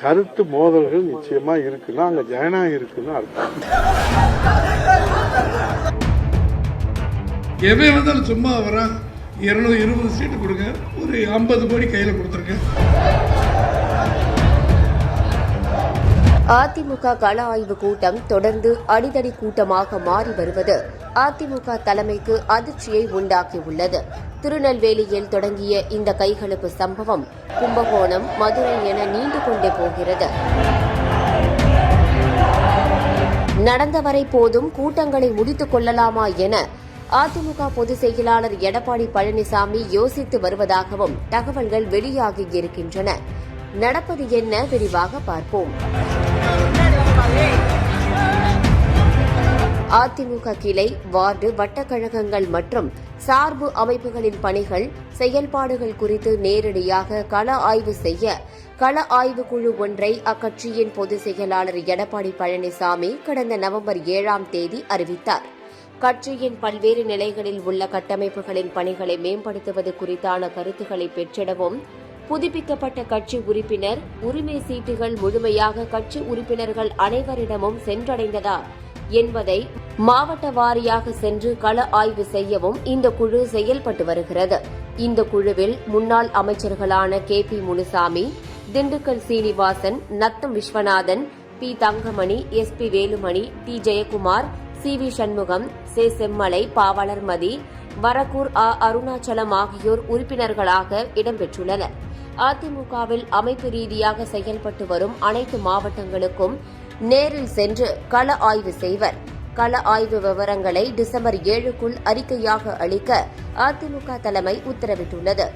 கருத்து மோதல்கள் நிச்சயமா இருக்குன்னா அங்க ஜனநாயகம் இருக்குன்னு அர்த்தம். எவன் இருந்தாலும் சும்மா வரான் இருநூறு இருபது சீட்டு கொடுங்க. ஒரு ஐம்பது கோடி கையில் கொடுத்துருக்கேன் அதிமுக கள ஆய்வு கூட்டம் தொடர்ந்து அடிதடி கூட்டமாக மாறி வருவது அதிமுக தலைமைக்கு அதிர்ச்சியை உண்டாக்கியுள்ளது. திருநெல்வேலியில் தொடங்கிய இந்த கைகலப்பு சம்பவம் கும்பகோணம் மதுரை என நீண்டு கொண்டே போகிறது. நடந்தவரை போதும் கூட்டங்களை முடித்துக் கொள்ளலாமா என அதிமுக பொதுச் செயலாளர் எடப்பாடி பழனிசாமி யோசித்து வருவதாகவும் தகவல்கள் வெளியாகியிருக்கின்றன நடப்பது என்ன? விரிவாக பார்ப்போம். அதிமுக கிளை வார்டு வட்டக்கழகங்கள் மற்றும் சார்பு அமைப்புகளின் பணிகள் செயல்பாடுகள் குறித்து நேரடியாக கள ஆய்வு செய்ய கள ஆய்வு குழு ஒன்றை அக்கட்சியின் பொதுச் செயலாளர் எடப்பாடி பழனிசாமி கடந்த நவம்பர் ஏழாம் தேதி அறிவித்தார். கட்சியின் பல்வேறு நிலைகளில் உள்ள கட்டமைப்புகளின் பணிகளை மேம்படுத்துவது குறித்தான கருத்துக்களை பெற்றிடவும் புதுப்பிக்கப்பட்ட கட்சி உறுப்பினர் உரிமை சீட்டுகள் முழுமையாக கட்சி உறுப்பினர்கள் அனைவரிடமும் சென்றடைந்ததா என்பதை மாவட்ட வாரியாக சென்று கள ஆய்வு செய்யவும் இந்த குழு செயல்பட்டு வருகிறது. இந்த குழுவில் முன்னாள் அமைச்சர்களான K P Munusamy Dindigul Srinivasan Natham Viswanathan P Thangamani S P Velumani D Jayakumar C V Shanmugam சே செம்மலை பாவலர்மதி வரக்கூர் அ அருணாச்சலம் ஆகியோர் உறுப்பினர்களாக இடம்பெற்றுள்ளனர். அதிமுகவில் அமைப்பு ரீதியாக செயல்பட்டு வரும் அனைத்து மாவட்டங்களுக்கும் நேரில் சென்று கள ஆய்வு செய்வர். கள ஆய்வு விவரங்களை டிசம்பர் ஏழுக்குள் அறிக்கையாக அளிக்க அதிமுக தலைமை உத்தரவிட்டுள்ளது.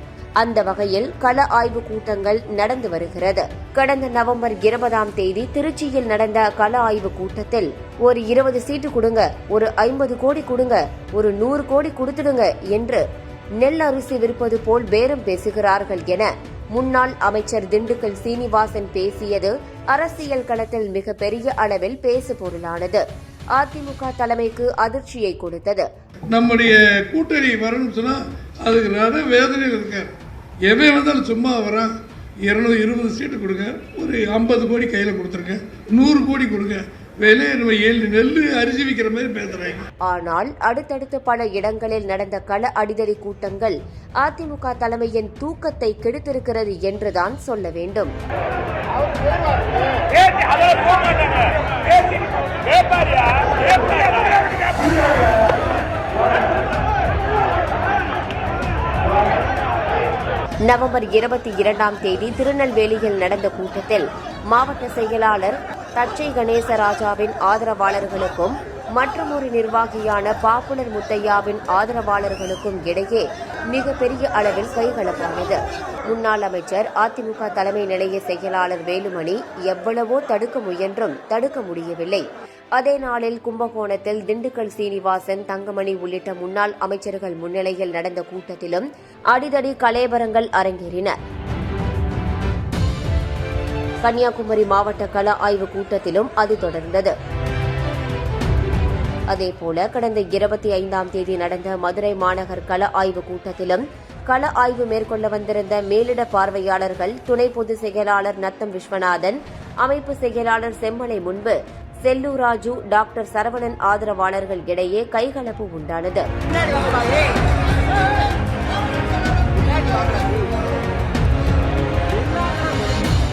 அந்த வகையில் கள ஆய்வு கூட்டங்கள் நடந்து வருகிறது. கடந்த நவம்பர் இருபதாம் தேதி திருச்சியில் நடந்த கள ஆய்வு கூட்டத்தில் ஒரு இருபது சீட்டு கொடுங்க ஒரு ஐம்பது கோடி கொடுங்க ஒரு நூறு கோடி கொடுத்துடுங்க என்று நெல் அரிசி விற்பது போல் பேரம் பேசுகிறார்கள் என முன்னாள் அமைச்சர் திண்டுக்கல் சீனிவாசன் பேசியது அரசியல் களத்தில் மிகப்பெரிய அளவில் பேசு பொருளானது அதிமுக தலைமைக்கு அதிர்ச்சியை கொடுத்தது. நம்முடைய கூட்டணி வரணும்னு சொன்னால் அதுக்கு நிறைய வேதனை இருக்கார். எவன் வந்தாலும் சும்மா வரான். இருநூறு இருபது சீட்டு கொடுங்க. ஒரு ஐம்பது கோடி கையில் கொடுத்துருக்கேன் நூறு கோடி கொடுங்க. நம்ம ஏழு நெல் அரிசி விற்கிற மாதிரி ஆனால் அடுத்தடுத்து பல இடங்களில் நடந்த கள அடிதடி கூட்டங்கள் அதிமுக தலைமையின் தூக்கத்தை கெடுத்திருக்கிறது என்றுதான் சொல்ல வேண்டும். நவம்பர் இருபத்தி இரண்டாம் தேதி திருநெல்வேலியில் நடந்த கூட்டத்தில் மாவட்ட செயலாளர் தச்சை கணேசராஜாவின் ஆதரவாளர்களுக்கும் மற்றொரு நிர்வாகியான பாப்புலர் முத்தையாவின் ஆதரவாளர்களுக்கும் இடையே மிகப்பெரிய அளவில் கைகலப்பானது. முன்னாள் அமைச்சர் அதிமுக தலைமை நிலைய செயலாளர் வேலுமணி எவ்வளவோ தடுக்க முயன்றும் தடுக்க முடியவில்லை. அதே நாளில் கும்பகோணத்தில் திண்டுக்கல் சீனிவாசன் தங்கமணி உள்ளிட்ட முன்னாள் அமைச்சர்கள் முன்னிலையில் நடந்த கூட்டத்திலும் அடிதடி கலேபரங்கள் அரங்கேறின. கன்னியாகுமரி மாவட்ட கள ஆய்வு கூட்டத்திலும் அது தொடர்ந்தது. அதேபோல கடந்த இருபத்தி ஐந்தாம் தேதி நடந்த மதுரை மாநகர் கள ஆய்வு கூட்டத்திலும் கள ஆய்வு மேற்கொள்ள வந்திருந்த மேலிட பார்வையாளர்கள் துணை பொதுச் செயலாளர் நத்தம் விஸ்வநாதன் அமைப்பு செயலாளர் செம்மலை முன்பு செல்லூர் ராஜு டாக்டர் சரவணன் ஆதரவாளர்கள் இடையே கைகலப்பு உண்டானது.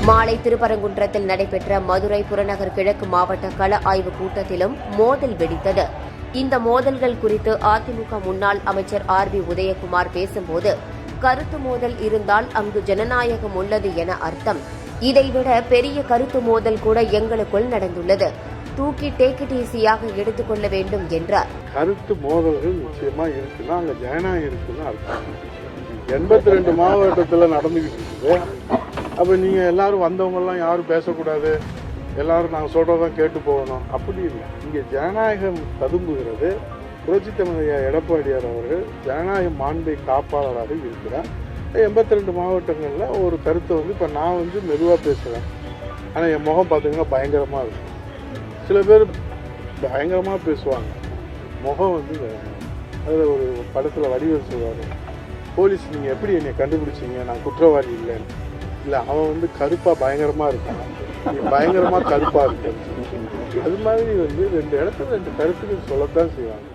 மாலை திருப்பரங்குன்றத்தில் நடைபெற்ற மதுரை புறநகர் கிழக்கு மாவட்ட கள ஆய்வுக் கூட்டத்திலும் மோதல் வெடித்தது. இந்த மோதல்கள் குறித்து அதிமுக முன்னாள் அமைச்சர் ஆர் பி உதயகுமார் பேசும்போது கருத்து மோதல் இருந்தால் அங்கு ஜனநாயகம் உள்ளது என அர்த்தம். இதைவிட பெரிய கருத்து மோதல் கூட எங்களுக்குள் நடந்துள்ளது. தூக்கி டேக் இட் ஈஸியாக எடுத்துக்கொள்ள வேண்டும் என்றார். கருத்து மோதல்கள் நிச்சயமா இருக்குன்னா அங்க ஜனநாயகம் இருக்குன்னு அர்த்தம். எண்பத்தி ரெண்டு மாவட்டத்தில் நடந்துகிட்டு இருக்குது. அப்போ நீங்கள் எல்லாரும் வந்தவங்கெல்லாம் யாரும் பேசக்கூடாது. எல்லாரும் நாங்கள் சொல்கிறதான் கேட்டு போகணும். அப்படி இல்லை. இங்கே ஜனநாயகம் ததும்புகிறது. புரட்சி தமிழையா எடப்பாடியார் அவர்கள் ஜனநாயக மாண்பை காப்பாளராக இருக்கிறார். எண்பத்தி ரெண்டு மாவட்டங்களில் ஒரு கருத்தை வந்து இப்போ நான் வந்து மெதுவாக பேசுகிறேன் ஆனால் என் முகம் பார்த்தீங்கன்னா பயங்கரமாக இருக்கும் சில பேர் பயங்கரமாக பேசுவாங்க. முகம் வந்து அதில் ஒரு படத்தில் வடிவேல் சொல்வார் போலீஸ் நீங்கள் எப்படி என்னை கண்டுபிடிச்சீங்க? நான் குற்றவாளி இல்லைன்னு. இல்லை அவன் வந்து கருப்பாக பயங்கரமாக இருக்கான். பயங்கரமாக கருப்பாக இருக்கு. அது மாதிரி வந்து ரெண்டு இடத்துல ரெண்டு கருத்துக்கள் சொல்லத்தான் செய்வாங்க.